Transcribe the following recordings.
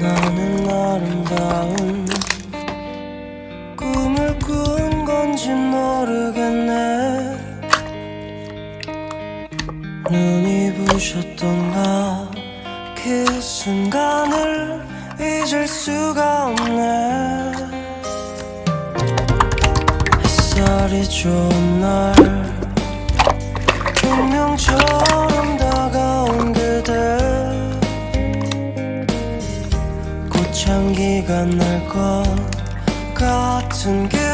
나는 아름다운 꿈을 꾸은 건지 모르겠네. 눈이 부셨던 나 그 순간을 잊을 수가 없네. 햇살이 좋은 날 분명 좋은 향기가 날 것 같은 그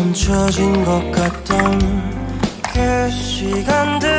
멈춰진 것 같던 그 시간들